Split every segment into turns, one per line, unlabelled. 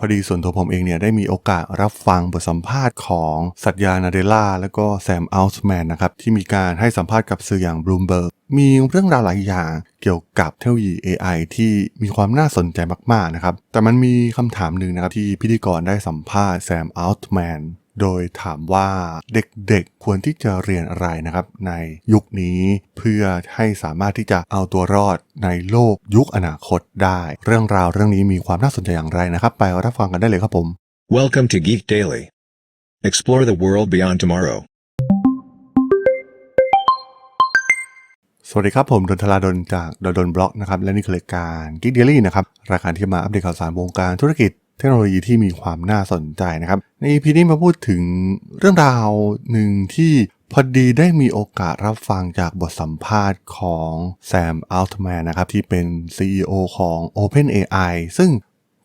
พอดีส่วนตัวผมเองเนี่ยได้มีโอกาสรับฟังบทสัมภาษณ์ของสัตยานาเดล่าและก็แซมอัลส์แมนนะครับ ที่มีการให้สัมภาษณ์กับสื่ออย่างบลูมเบิร์กมีเรื่องราวหลายอย่างเกี่ยวกับเทคโนโลยี AI ที่มีความน่าสนใจมากๆนะครับ แต่มันมีคำถามหนึ่งนะครับที่พิธีกรได้สัมภาษณ์แซมอัลส์แมน โดยถามว่าเด็กๆควรที่จะเรียนอะไรนะครับในยุคนี้เพื่อให้สามารถที่จะเอาตัวรอดในโลกยุคอนาคตได้ เรื่องราวเรื่องนี้มีความน่าสนใจอย่างไรนะครับ ไปรับฟังกันได้เลยครับผม
Welcome to Geek Daily. Explore the world beyond tomorrow.
สวัสดีครับ ผมดนทลาดนจากดนบล็อกนะครับ และนี่คือรายการ Geek Daily นะครับรายการที่มาอัปเดตข่าวสารวงการธุรกิจ เทคโนโลยีที่มีความน่าสนใจนะครับ ใน EP นี้มาพูดถึงเรื่องราวหนึ่งที่พอดีได้มีโอกาสรับฟังจากบทสัมภาษณ์ของแซมอัลต์แมนนะครับที่เป็น CEO ของ OpenAI ซึ่ง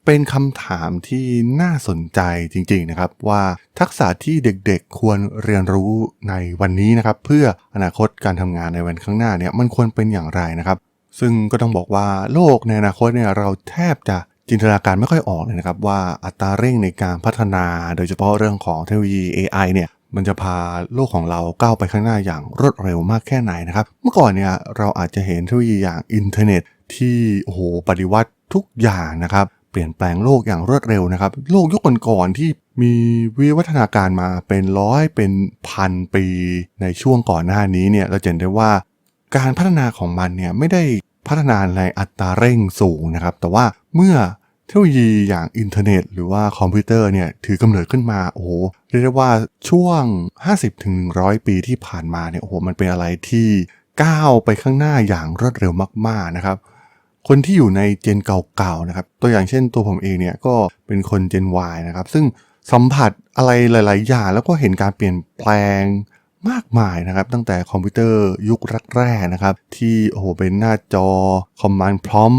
เป็นคำถามที่น่าสนใจจริงๆนะครับ ว่าทักษะที่เด็กๆควรเรียนรู้ในวันนี้นะครับ เพื่ออนาคตการทำงานในวันข้างหน้าเนี่ยมันควรเป็นอย่างไรนะครับ ซึ่งก็ต้องบอกว่าโลกในอนาคตเนี่ยเราแทบจะ จินตนาการไม่ค่อยออกเลยนะครับว่าอัตราเร่งในการพัฒนาโดยเฉพาะเรื่องของเทคโนโลยี AI เนี่ยมันจะพาโลกของเราก้าวไปข้างหน้าอย่างรวดเร็วมากแค่ไหนนะครับ เมื่อก่อนเนี่ยเราอาจจะเห็นเทคโนโลยีอย่างอินเทอร์เน็ต ที่โอ้โหปฏิวัติทุกอย่างนะครับ เปลี่ยนแปลงโลกอย่างรวดเร็วนะครับ โลกยุคก่อนๆที่มีวิวัฒนาการมาเป็นร้อยเป็นพันปีในช่วงก่อนหน้านี้เนี่ยเราจะเห็นได้ว่าการพัฒนาของมันเนี่ยไม่ได้ พัฒนาในอัตราเร่งสูงนะครับ แต่ว่าเมื่อเทคโนโลยีอย่างอินเทอร์เน็ต หรือว่าคอมพิวเตอร์เนี่ยถือกำเนิดขึ้นมาโอ้โหเรียกได้ว่าช่วง 50-100 ปีที่ผ่านมาเนี่ยโอ้โหมันเป็นอะไรที่ก้าวไปข้างหน้าอย่างรวดเร็วมาก ๆนะครับ คนที่อยู่ในเจนเก่าๆนะครับตัวอย่างเช่นตัวผมเองเนี่ยก็เป็นคนเจน Y นะครับซึ่งสัมผัสอะไรหลาย ๆ อย่างแล้วก็เห็นการเปลี่ยนแปลง มากมายนะครับ ตั้งแต่คอมพิวเตอร์ยุคแรกๆนะครับ ที่โอ้โหเป็นหน้าจอคอมมานด์พร้อม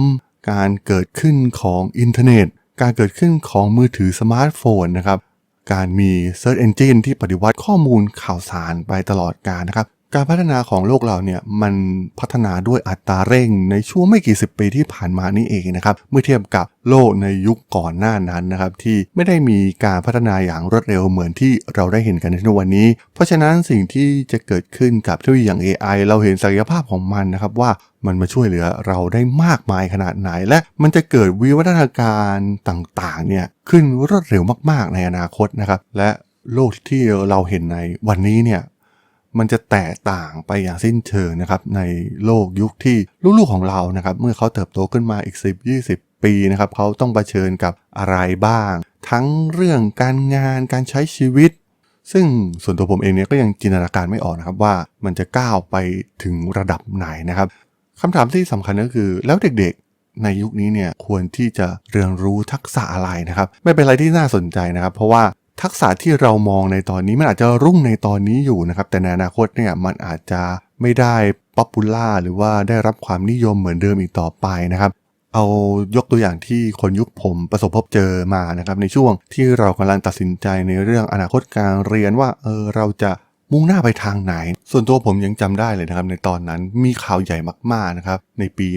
การเกิดขึ้นของอินเทอร์เน็ต การเกิดขึ้นของมือถือสมาร์ทโฟนนะครับการมี Search Engine ที่ปฏิวัติข้อมูลข่าวสารไปตลอดกาลนะครับ การพัฒนาของโลกเราเนี่ยมันพัฒนาด้วยอัตราเร่งในช่วงไม่กี่สิบปีที่ผ่านมานี่เองนะครับเมื่อเทียบกับโลกในยุคก่อนหน้านั้นนะครับที่ไม่ได้มีการพัฒนาอย่างรวดเร็วเหมือนที่เราได้เห็นกันในทุกวันนี้ เพราะฉะนั้นสิ่งที่จะเกิดขึ้นกับเทคโนโลยีอย่าง AI เราเห็นศักยภาพของมันนะครับว่ามันมาช่วยเหลือเราได้มากมายขนาดไหน และมันจะเกิดวิวัฒนาการต่างๆเนี่ยขึ้นรวดเร็วมากๆในอนาคตนะครับและโลกที่เราเห็นในวันนี้เนี่ย มันจะแตกต่างไปอย่างสิ้นเชิงนะครับในโลกยุคที่ลูกๆของเรานะครับเมื่อเขาเติบโตขึ้นมาอีก 10 20 ปีนะครับเขาต้องเผชิญกับอะไรบ้าง ทั้งเรื่องการงานการใช้ชีวิต ซึ่งส่วนตัวผมเองเนี่ยก็ยังจินตนาการไม่ออกนะครับว่ามันจะก้าวไปถึงระดับไหนนะครับคำถามที่สำคัญก็คือแล้วเด็กๆในยุคนี้เนี่ยควรที่จะเรียนรู้ทักษะอะไรนะครับ ไม่เป็นอะไรที่น่าสนใจนะครับ เพราะว่า ทักษะที่เรามองในตอนนี้มันอาจจะรุ่งในตอนนี้อยู่นะครับ แต่ในอนาคตเนี่ยมันอาจจะไม่ได้ป๊อปปูล่าหรือว่าได้รับความนิยมเหมือนเดิมอีกต่อไปนะครับ เอายกตัวอย่างที่คนยุคผมประสบพบเจอมานะครับในช่วงที่เรากำลังตัดสินใจในเรื่องอนาคตการเรียนว่าเออเราจะ มุ่งหน้าไปทางไหน ส่วนตัวผมยังจำได้เลยนะครับในตอนนั้นมีข่าวใหญ่มากๆนะครับในปี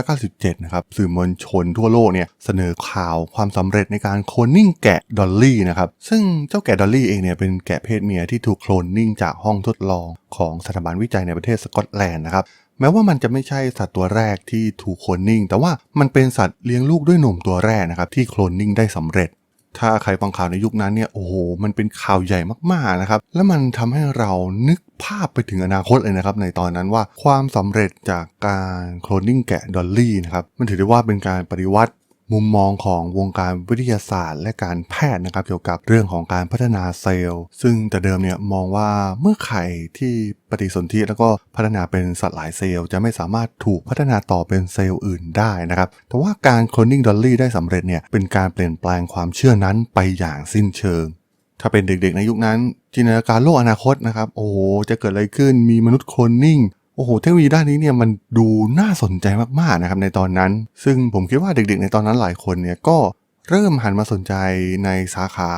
1997 นะครับสื่อมวลชนทั่วโลกเนี่ยเสนอข่าวความสำเร็จในการโคลนนิ่งแกะดอลลี่นะครับซึ่งเจ้าแกะดอลลี่เองเนี่ยเป็นแกะเพศเมียที่ถูกโคลนนิ่งจากห้องทดลองของสถาบันวิจัยในประเทศสกอตแลนด์นะครับแม้ว่ามันจะไม่ใช่สัตว์ตัวแรกที่ถูกโคลนนิ่ง แต่ว่ามันเป็นสัตว์เลี้ยงลูกด้วยนมตัวแรกนะครับที่โคลนนิ่งได้สำเร็จ ถ้าใครฟังข่าวในยุคนั้นเนี่ยโอ้โหมันเป็นข่าวใหญ่มากๆนะครับ และมันทำให้เรานึกภาพไปถึงอนาคตเลยนะครับ ในตอนนั้นว่าความสำเร็จจากการโคลนนิ่งแกะดอลลี่นะครับมันถือได้ว่าเป็นการปฏิวัติ มุมมองของวงการวิทยาศาสตร์ และการแพทย์นะครับเกี่ยวกับเรื่องของการพัฒนาเซลล์ ซึ่งแต่เดิมเนี่ยมองว่าเมื่อไข่ที่ปฏิสนธิแล้วก็พัฒนาเป็นสัตว์หลายเซลล์ จะไม่สามารถถูกพัฒนาต่อเป็นเซลล์อื่นได้นะครับ แต่ว่าการโคลนนิ่งดอลลี่ได้สำเร็จเนี่ยเป็นการเปลี่ยนแปลงความเชื่อนั้นไปอย่างสิ้นเชิงถ้าเป็นเด็กๆในยุคนั้น จินตนาการโลกอนาคตนะครับ โอ้โห จะเกิดอะไรขึ้นมีมนุษย์โคลนนิ่ง โอ้โหเทคโนโลยีด้านนี้เนี่ยมันดูน่าสนใจมากๆนะครับในตอนนั้น ซึ่งผมคิดว่าเด็กๆ ในตอนนั้นหลายคนเนี่ยก็เริ่มหันมาสนใจในสาขา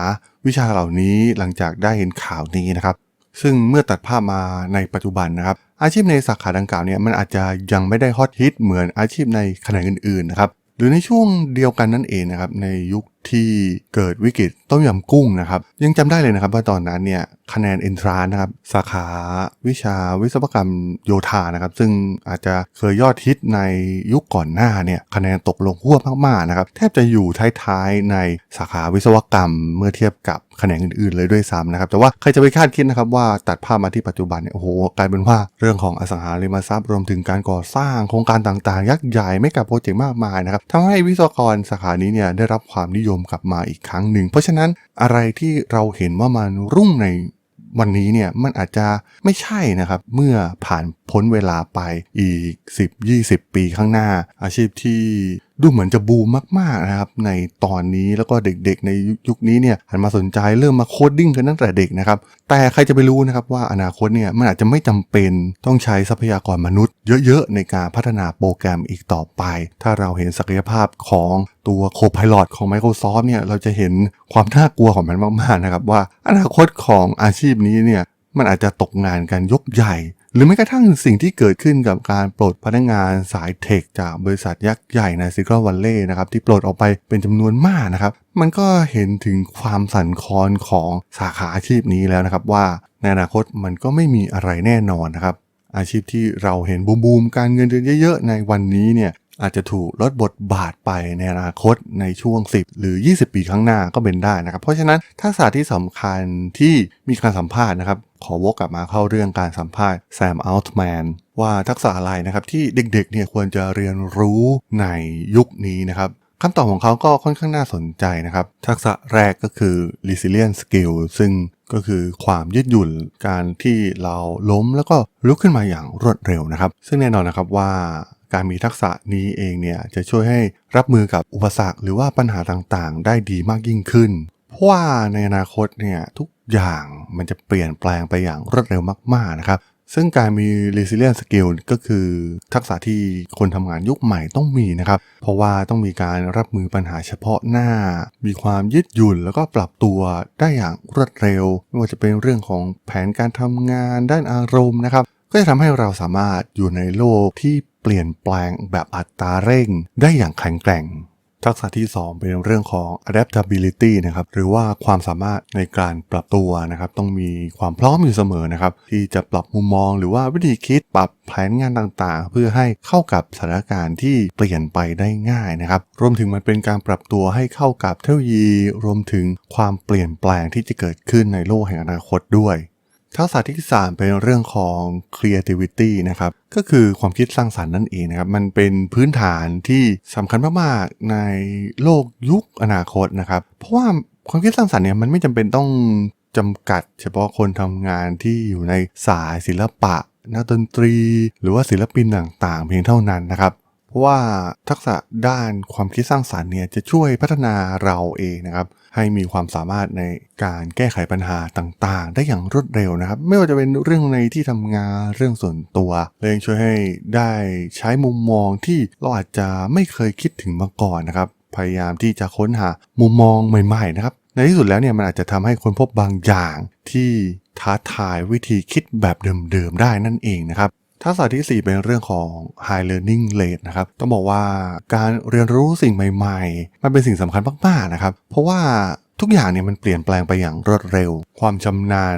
วิชาเหล่านี้หลังจากได้เห็นข่าวนี้นะครับซึ่งเมื่อตัดภาพมาในปัจจุบันนะครับ อาชีพในสาขาดังกล่าวเนี่ยมันอาจจะยังไม่ได้ฮอตฮิตเหมือนอาชีพในแขนงอื่นๆนะครับหรือในช่วงเดียวกันนั่นเองนะครับในยุค ที่เกิดวิกฤตต้มยำกุ้งนะครับ ยังจำได้เลยนะครับว่าตอนนั้นเนี่ยคะแนนเอนทรานนะครับ สาขาวิชาวิศวกรรมโยธานะครับ ซึ่งอาจจะเคยยอดฮิตในยุคก่อนหน้าเนี่ยคะแนนตกลงหัวมากๆนะครับ แทบจะอยู่ท้ายๆในสาขาวิศวกรรมเมื่อเทียบกับคะแนนอื่นๆเลยด้วยซ้ำนะครับ แต่ว่าใครจะไปคาดคิดนะครับว่าตัดภาพมาที่ปัจจุบันเนี่ยโอ้โหกลายเป็นว่าเรื่องของอสังหาริมทรัพย์รวมถึงการก่อสร้างโครงการต่างๆ ยักษ์ใหญ่ไม่กับโปรเจกต์มากมายนะครับทำให้วิศวกรสาขานี้เนี่ยได้รับความนิยมกลับมาอีกครั้งหนึ่ง เพราะฉะนั้นอะไรที่เราเห็นว่ามันรุ่งในวันนี้เนี่ยมันอาจจะไม่ใช่นะครับ เมื่อผ่านพ้นเวลาไปอีก 10-20 ปีข้างหน้า อาชีพที่ ดูเหมือนจะบูมมากๆนะครับในตอนนี้แล้วก็เด็กๆในยุคนี้เนี่ยหันมาสนใจเริ่มมาโคดดิ้งกันตั้งแต่เด็กนะครับแต่ใครจะไปรู้นะครับว่าอนาคตเนี่ยมันอาจจะไม่จำเป็นต้องใช้ทรัพยากรมนุษย์ เยอะๆ ในการพัฒนาโปรแกรมอีกต่อไป ถ้าเราเห็นศักยภาพของตัว Copilot ของ Microsoft เนี่ยเราจะเห็นความน่ากลัวของมันมากๆนะครับว่าอนาคตของอาชีพนี้เนี่ยมันอาจจะตกงานกันยกใหญ่ หรือแม้กระทั่งสิ่งที่เกิดขึ้นกับการปลดพนักงานสายเทคจากบริษัทยักษ์ใหญ่ในซิลิคอนวัลเลย์นะครับที่ปลดออกไปเป็นจำนวนมากนะครับ มันก็เห็นถึงความสั่นคลอนของสาขาอาชีพนี้แล้วนะครับว่าในอนาคตมันก็ไม่มีอะไรแน่นอนนะครับอาชีพที่เราเห็นบูมบูมๆการเงินเดือนเยอะๆในวันนี้เนี่ยอาจจะถูกลดบทบาทไปในอนาคตในช่วง 10 หรือ 20 ปีข้างหน้าก็เป็นได้นะครับ เพราะฉะนั้นทักษะที่สำคัญที่มีการสัมภาษณ์นะครับ ขอวกกลับมาเข้าเรื่องการสัมภาษณ์แซมอัลต์แมนว่าทักษะอะไรนะครับที่เด็กๆเนี่ยควรจะเรียนรู้ในยุคนี้นะครับคำตอบของเขาก็ค่อนข้างน่าสนใจนะครับ ทักษะแรกก็คือ resilient skill ซึ่งก็คือความยืดหยุ่นการที่เราล้มแล้วก็ลุกขึ้นมาอย่างรวดเร็วนะครับ ซึ่งแน่นอนนะครับว่าการมีทักษะนี้เองเนี่ยจะช่วยให้รับมือกับอุปสรรคหรือว่าปัญหาต่างๆ ได้ดีมากยิ่งขึ้น เพราะว่าในอนาคตเนี่ยทุก อย่างมันจะเปลี่ยนแปลงไปอย่างรวดเร็วมาก ๆ นะครับ ซึ่งการมี resilient skill ก็คือทักษะที่คนทำงานยุคใหม่ต้องมีนะครับ เพราะว่าต้องมีการรับมือปัญหาเฉพาะหน้า มีความยืดหยุ่นแล้วก็ปรับตัวได้อย่างรวดเร็ว ไม่ว่าจะเป็นเรื่องของแผนการทำงานด้านอารมณ์นะครับ ก็จะทำให้เราสามารถอยู่ในโลกที่เปลี่ยนแปลงแบบอัตราเร่งได้อย่างแข็งแกร่ง ทักษะที่ 2 เป็นเรื่องของ adaptability นะครับหรือว่าความสามารถในการปรับตัวนะครับต้องมีความพร้อมอยู่เสมอนะครับที่จะปรับมุมมอง หรือว่าวิธีคิดปรับแผนงานต่างๆ เพื่อให้เข้ากับสถานการณ์ที่เปลี่ยนไปได้ง่ายนะครับรวมถึงมันเป็นการปรับตัวให้เข้ากับเทคโนโลยี รวมถึงความเปลี่ยนแปลงที่จะเกิดขึ้นในโลกแห่งอนาคตด้วย ทักษะที่3เป็นเรื่องของ creativity นะครับ ก็คือความคิดสร้างสรรค์นั่นเองนะครับ มันเป็นพื้นฐานที่สำคัญมากๆในโลกยุคอนาคตนะครับ เพราะว่าความคิดสร้างสรรค์เนี่ยมันไม่จำเป็นต้องจำกัด เฉพาะคนทำงานที่อยู่ในสายศิลปะนักดนตรี หรือว่าศิลปินต่างๆ เพียงเท่านั้นนะครับ ว่าทักษะด้านความคิดสร้างสรรค์เนี่ยจะช่วยพัฒนาเราเองนะครับ ให้มีความสามารถในการแก้ไขปัญหาต่างๆ ได้อย่างรวดเร็วนะครับ ไม่ว่าจะเป็นเรื่องในที่ทำงานเรื่องส่วนตัวและยังช่วยให้ได้ใช้มุมมองที่เราอาจจะไม่เคยคิดถึงมาก่อนนะครับ พยายามที่จะค้นหามุมมองใหม่ๆนะครับในที่สุดแล้วเนี่ยมันอาจจะทำให้คนพบบางอย่างที่ท้าทายวิธีคิดแบบเดิมๆได้นั่นเองนะครับ ทักษะที่ 4 เป็นเรื่องของ high learning rate นะครับ ต้องบอกว่าการเรียนรู้สิ่งใหม่ ๆ มันเป็นสิ่งสำคัญมากๆนะครับ เพราะว่าทุกอย่างเนี่ยมันเปลี่ยนแปลงไปอย่างรวดเร็ว ความชำนาญ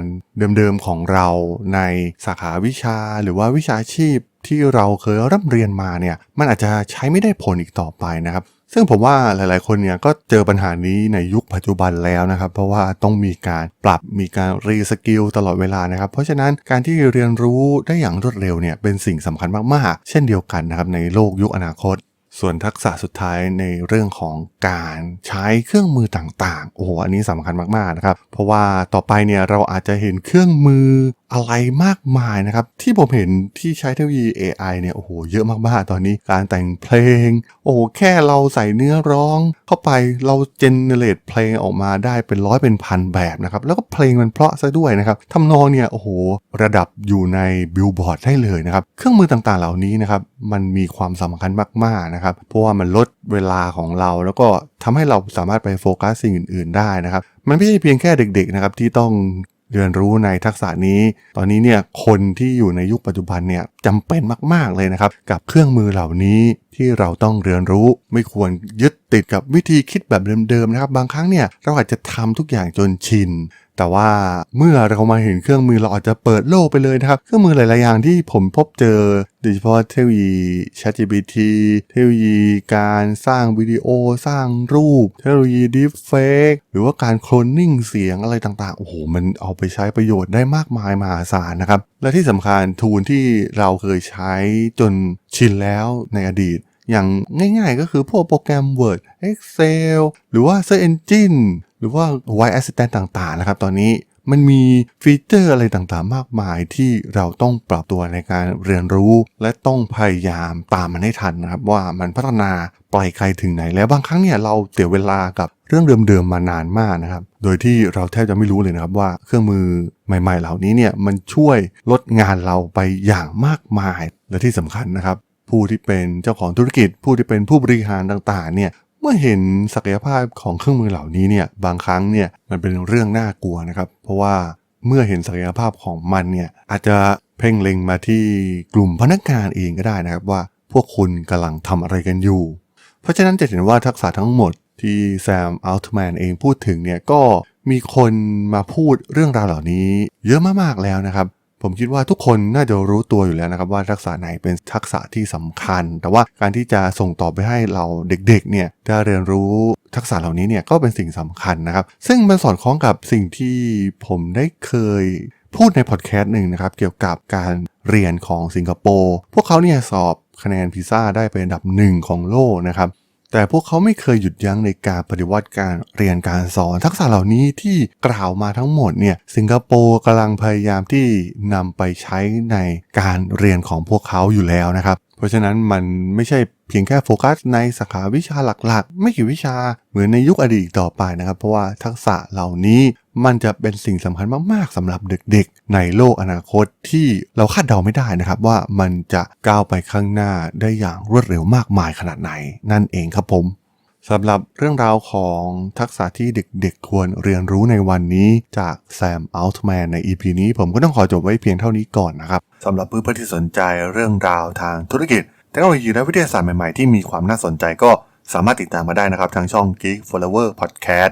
เดิมๆของเราในสาขาวิชาหรือว่าวิชาชีพที่เราเคยร่ำเรียนมาเนี่ยมันอาจจะใช้ไม่ได้ผลอีกต่อไปนะครับ ซึ่งผมว่าหลายๆ คนเนี่ยก็เจอปัญหานี้ในยุคปัจจุบันแล้วนะครับ เพราะว่าต้องมีการปรับมีการรีสกิลตลอดเวลานะครับ เพราะฉะนั้นการที่เรียนรู้ได้อย่างรวดเร็วเนี่ยเป็นสิ่งสำคัญมากๆ เช่นเดียวกันนะครับในโลกยุคอนาคตส่วนทักษะสุดท้ายในเรื่องของการใช้เครื่องมือต่างๆ โอ้โห อันนี้สำคัญมากๆนะครับ เพราะว่าต่อไปเนี่ยเราอาจจะเห็นเครื่องมือ อะไรมากมายนะครับ ที่ผมเห็นที่ใช้เทคโนโลยี AI เนี่ยโอ้โหเยอะมากๆ ตอนนี้การแต่งเพลง โอ้โหแค่เราใส่เนื้อร้อง เข้าไปเราเจเนเรตเพลงออกมาได้เป็นร้อยเป็นพันแบบนะครับ แล้วก็เพลงมันเพราะซะด้วยนะครับทำนองเนี่ยโอ้โหระดับอยู่ในบิลบอร์ดได้เลยนะครับ เครื่องมือต่างๆเหล่านี้นะครับมันมีความสำคัญมากๆนะครับ เพราะว่ามันลดเวลาของเรา แล้วก็ทำให้เราสามารถไปโฟกัสสิ่งอื่น ๆ ได้นะครับมันไม่ใช่เพียงแค่เด็กๆนะครับที่ต้อง เรียนรู้ในทักษะนี้ ตอนนี้เนี่ยคนที่อยู่ในยุคปัจจุบันเนี่ยจำเป็นมาก ๆ เลยนะครับ กับเครื่องมือเหล่านี้ที่เราต้องเรียนรู้ ไม่ควรยึด ติดกับวิธีคิดแบบเดิมๆนะครับ บางครั้งเนี่ยเราอาจจะทำทุกอย่างจนชิน แต่ว่าเมื่อเรามาเห็นเครื่องมือเราอาจจะเปิดโลกไปเลยนะครับ เครื่องมือหลายๆอย่างที่ผมพบเจอโดยเฉพาะเทคโนโลยี ChatGPT เทคโนโลยีการสร้างวิดีโอสร้างรูป เทคโนโลยี Deepfake หรือว่าการโคลนนิ่งเสียงอะไรต่างๆ โอ้โห มันเอาไปใช้ประโยชน์ได้มากมายมหาศาลนะครับ และที่สำคัญทูลที่เราเคยใช้จนชินแล้วในอดีต อย่างง่ายๆก็คือพวกโปรแกรม Word Excel หรือว่า Search Engine หรือว่า Voice Assistant ต่างๆนะครับ ตอนนี้มันมีฟีเจอร์อะไรต่างๆ มากมายที่เราต้องปรับตัวในการเรียนรู้ และต้องพยายามตามมันให้ทันนะครับ ว่ามันพัฒนาไปไกลถึงไหนแล้วบางครั้งเนี่ยเราเสียเวลากับเรื่องเดิมๆมานานมากนะครับ โดยที่เราแทบจะไม่รู้เลยนะครับว่าเครื่องมือใหม่ ๆ เหล่านี้เนี่ยมันช่วยลดงานเราไปอย่างมากมายและที่สำคัญนะครับ ผู้ที่เป็นเจ้าของธุรกิจ ผู้ที่เป็นผู้บริหารต่างๆเนี่ยเมื่อเห็นศักยภาพของเครื่องมือเหล่านี้เนี่ยบางครั้งเนี่ยมันเป็นเรื่องน่ากลัวนะครับเพราะว่าเมื่อเห็นศักยภาพของมันเนี่ยอาจจะเพ่งเล็งมาที่กลุ่มพนักงานเองก็ได้นะครับว่าพวกคุณกำลังทำอะไรกันอยู่ เพราะฉะนั้นจะเห็นว่าทักษะทั้งหมดที่แซมอัลต์แมนเองพูดถึงเนี่ยก็มีคนมาพูดเรื่องราวเหล่านี้เยอะมากๆแล้วนะครับ ผมคิดว่าทุกคนน่าจะรู้ตัวอยู่แล้วนะครับว่าทักษะไหนเป็นทักษะที่สำคัญ แต่ว่าการที่จะส่งต่อไปให้เราเด็กๆเนี่ยได้เรียนรู้ทักษะเหล่านี้เนี่ยก็เป็นสิ่งสำคัญนะครับ ซึ่งมันสอดคล้องกับสิ่งที่ผมได้เคยพูดในพอดแคสต์หนึ่งนะครับเกี่ยวกับการเรียนของสิงคโปร์พวกเขาเนี่ยสอบคะแนนพิซซ่าได้เป็นอันดับหนึ่งของโลกนะครับ แต่พวกเขาไม่เคยหยุดยั้งในการปฏิวัติการเรียนการสอน ทักษะเหล่านี้ที่กล่าวมาทั้งหมดเนี่ยสิงคโปร์กำลังพยายามที่นำไปใช้ในการเรียนของพวกเขาอยู่แล้วนะครับเพราะฉะนั้นมันไม่ใช่เพียงแค่โฟกัสในสาขาวิชาหลักๆ ไม่กี่วิชาเหมือนในยุคอดีตต่อไปนะครับ เพราะว่าทักษะเหล่านี้ มันจะเป็นสิ่งสำคัญมากๆสำหรับเด็กๆ ในโลกอนาคตที่เราคาดเดาไม่ได้นะครับ ว่ามันจะก้าวไปข้างหน้าได้อย่างรวดเร็วมากมายขนาดไหน นั่นเองครับผมสำหรับเรื่องราวของทักษะที่เด็กๆ ควรเรียนรู้ในวันนี้จากแซมอัลต์แมนใน EP นี้ผมก็ต้องขอจบไว้เพียงเท่านี้ก่อนนะครับสำหรับเพื่อนๆที่สนใจเรื่องราวทางธุรกิจเทคโนโลยีและวิทยาศาสตร์ใหม่ๆ ที่มีความน่าสนใจก็สามารถติดตามมาได้นะครับ ทางช่อง Geek Flower Podcast